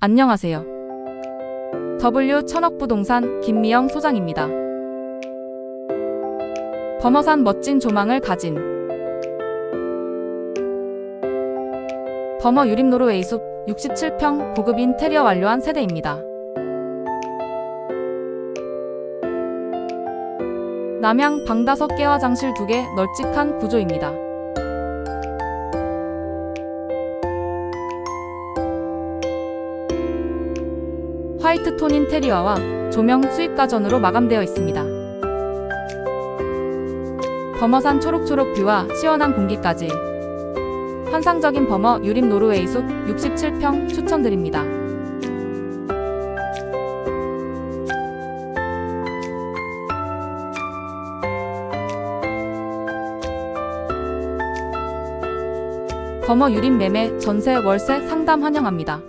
안녕하세요. W 천억부동산 김미영 소장입니다. 범어산 멋진 조망을 가진 범어 유림 노르웨이 숲 67평 고급 인테리어 완료한 세대입니다. 남향 방 5개 화장실 2개 널찍한 구조입니다. 화이트 톤 인테리어와 조명 수입 가전으로 마감되어 있습니다. 범어산 초록초록 뷰와 시원한 공기까지 환상적인 범어 유림 노르웨이 숲 67평 추천드립니다. 범어 유림 매매 전세 월세 상담 환영합니다.